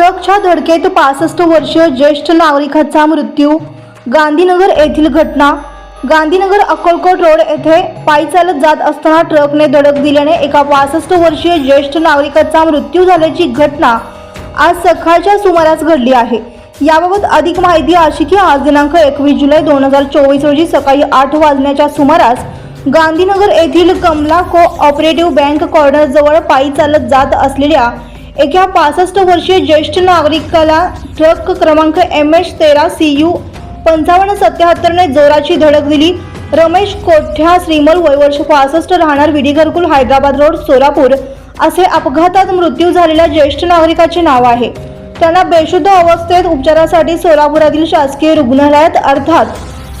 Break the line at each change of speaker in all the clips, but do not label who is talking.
ट्रकच्या धडकेत पासष्ट वर्षीय ज्येष्ठ नागरिकाचा मृत्यू. गांधीनगर येथील घटना. गांधीनगर अक्कलकोट रोड येथे पायी चालत जात असताना ट्रकने धडक दिल्याने एका पासष्ट वर्षीय ज्येष्ठ नागरिकाचा मृत्यू झाल्याची घटना आज सकाळच्या सुमारास घडली आहे. याबाबत अधिक माहिती अशी की आज दिनांक एकवीस जुलै दोन हजार चोवीस रोजी सकाळी आठ वाजण्याच्या सुमारास गांधीनगर येथील कमला को ऑपरेटिव्ह बँक कॉर्नर जवळ पायी चालत जात असलेल्या एका पासष्ट वर्षीय ज्येष्ठ नागरिकाला ट्रक क्रमांक एम एच तेरा सी यू पंचावन्न सत्याहत्तरने जोराची धडक दिली. रमेश कोठ्या श्रीमल वयवर्ष पासष्ट राहणार विडी घरकुल हैदराबाद रोड सोलापूर? असे अपघातात मृत्यू झालेल्या ज्येष्ठ नागरिकाचे नाव आहे. त्यांना बेशुद्ध अवस्थेत उपचारासाठी सोलापुरातील शासकीय रुग्णालयात अर्थात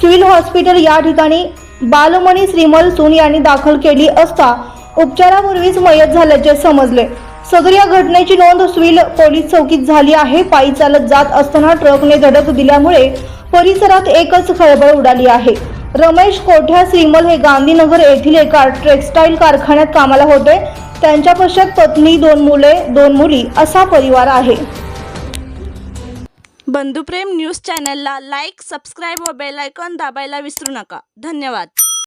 सिव्हिल हॉस्पिटल या ठिकाणी बालमणी श्रीमल सून यांनी दाखल केली असता उपचारापूर्वीच मयत झाल्याचे समजले. सदर या घटनेची नोंद सिव्हिल पोलीस चौकीत झाली आहे. पायी चालत जात असताना ट्रकने धडक दिल्यामुळे परिसरात एकच खळबळ उडाली आहे. रमेश कोठ्या श्रीमल हे गांधीनगर येथील एका टेक्स्टाईल कारखान्यात कामाला होते. त्यांच्या पश्चात पत्नी दोन मुले दोन मुली असा परिवार आहे.
बंधुप्रेम न्यूज चॅनलला लाईक सबस्क्राईब व बेल आयकॉन दाबायला विसरू नका. धन्यवाद.